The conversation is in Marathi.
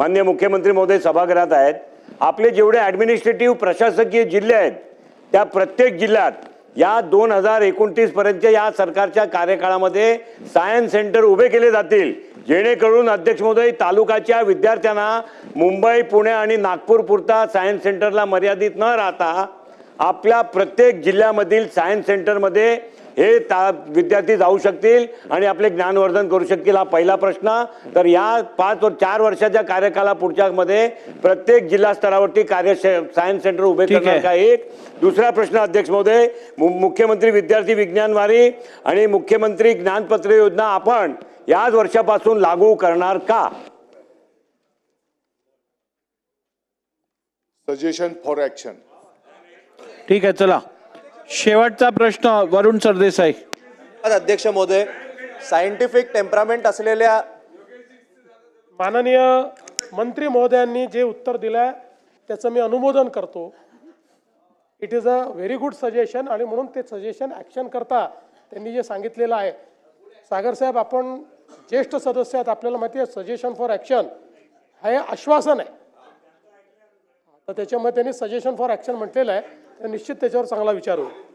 माननीय मुख्यमंत्री महोदय सभागृहात आहेत. आपले जेवढे ॲडमिनिस्ट्रेटिव्ह प्रशासकीय जिल्हे आहेत त्या प्रत्येक जिल्ह्यात या दोन हजार एकोणतीसपर्यंतच्या या सरकारच्या कार्यकाळामध्ये सायन्स सेंटर उभे केले जातील. जेणेकरून अध्यक्ष महोदय तालुक्याच्या विद्यार्थ्यांना मुंबई पुणे आणि नागपूर पुरता सायन्स सेंटरला मर्यादित न राहता आपल्या प्रत्येक जिल्ह्यामधील सायन्स सेंटरमध्ये हे ता विद्यार्थी जाऊ शकतील आणि आपले ज्ञानवर्धन करू शकतील हा पहिला प्रश्न तर या पाच व चार वर्षाच्या कार्यकाला पुढच्या मध्ये प्रत्येक जिल्हा स्तरावरती कार्य सायन्स सेंटर उभे ठीक करणार आहे. का एक दुसरा प्रश्न अध्यक्ष महोदय मुख्यमंत्री विद्यार्थी विज्ञान वारी आणि मुख्यमंत्री ज्ञानपत्र योजना आपण याच वर्षापासून लागू करणार का suggestion for action. ठीक आहे चला शेवटचा प्रश्न वरुण सरदेसाई. अध्यक्ष महोदय सायंटिफिक टेम्परामेंट असलेल्या माननीय मंत्री महोदयांनी जे उत्तर दिलं आहे त्याचं मी अनुमोदन करतो. It is a very good suggestion आणि म्हणून ते सजेशन ॲक्शन करता त्यांनी जे सांगितलेलं आहे. सागर साहेब आपण ज्येष्ठ सदस्य आहेत आपल्याला माहिती आहे सजेशन फॉर ॲक्शन हे आश्वासन आहे. तर त्याच्यामुळे त्यांनी सजेशन फॉर ॲक्शन म्हटलेलं आहे. तर निश्चित त्याच्यावर चांगला विचार होईल.